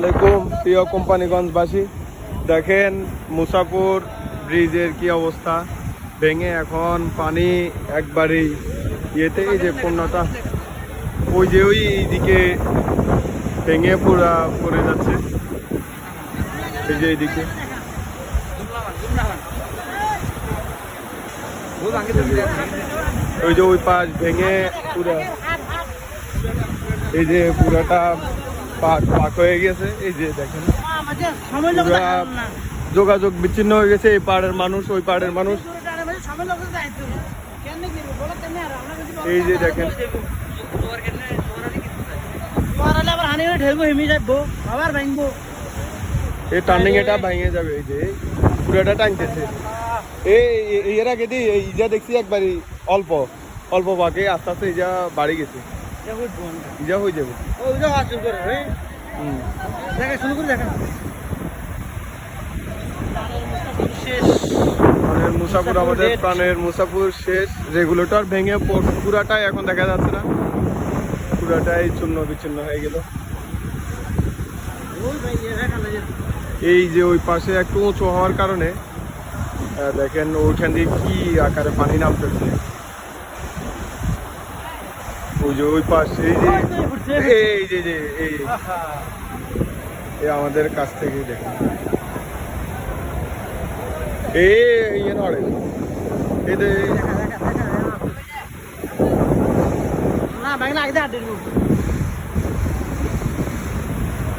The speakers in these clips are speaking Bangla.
আলাইকুম, প্রিয় কোম্পানিগঞ্জবাসী। দেখেন মুসাপুর ব্রিজের কি অবস্থা। ভেঙে এখন পানি একবারেই ইয়েতে, এই যে পণ্যটা ওই যে ওই দিকে ভেঙে পুরা পড়ে যাচ্ছে। এই যে এইদিকে। ওই যে ওই পাশ ভেঙে পুরা, এই যে পুরাটা হয়ে গেছে। যোগাযোগ বিচ্ছিন্ন হয়ে গেছে, এই পাহাড়ের মানুষ, ওই পাহাড়ের মানুষ। এই যে দেখেন। টার্নিং এটা এই যে। এই এই যা দেখছি একবারই অল্প অল্প বাকি আস্তে আস্তে এই যা বাড়ি গেছে। ইজা হয়ে যাবে ওই যে হাত করে হুম। দেখা শুরু করে দেখা। শেষ। মানে মুসাপুর আমাদের প্রাণের মুসাপুর শেষ। রেগুলেটর ভেঙে পুরাটাই এখন দেখা যাচ্ছে না। পুরাটাই চূর্ণ বিচ্ছিন্ন হয়ে গেল। যে এই যে ওই পাশে একটু উঁচু হওয়ার কারণে দেখেন ওইখান দিয়ে কি আকারে পানি নামতেছে। ওই যে ওই পাশে এই যে এই যে যে এই এই আমাদের কাছ থেকে দেখেন এই ইয়ে নড়ে।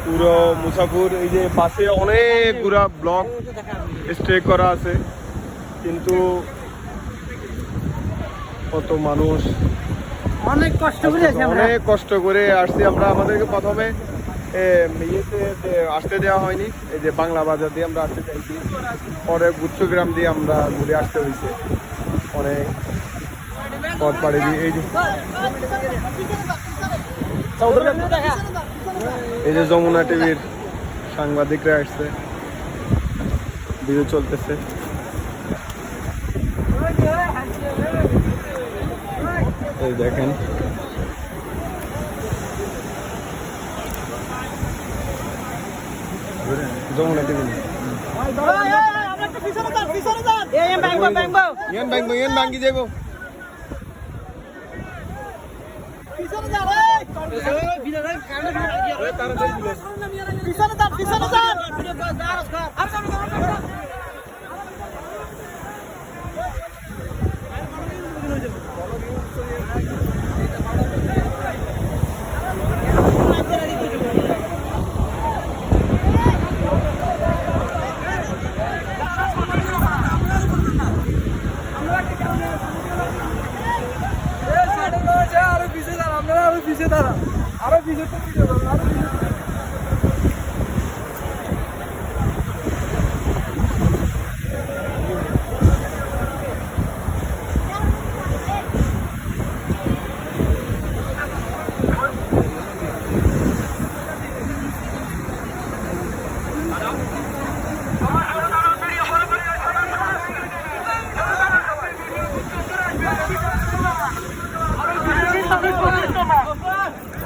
পুরো মুসাফুর এই যে পাশে অনেক পুরা ব্লক স্টে করা আছে। কিন্তু কত মানুষ অনেক কষ্ট করে অনেক কষ্ট করে আসছি আমরা। আমাদেরকে প্রথমে ইয়েতে আসতে দেওয়া হয়নি। এই যে বাংলা বাজার দিয়ে আমরা আসতে চাইছি। পরে গুচ্ছগ্রাম দিয়ে আমরা ঘুরে আসতে হয়েছে। অনেক পথ পাড়ি দিয়ে এই যে এই যে যমুনা টিভির সাংবাদিকরা আসছে। ভিডিও চলতেছে। এই দেখেন। যমুনা টিভি পিছনে যা রে ভিতরে কানে পিছনে যা পিছনে যা আর সামনে যা আরও পিছিয়ে দাঁড়া আপনারা আরও পিছিয়ে আরও পিছিয়ে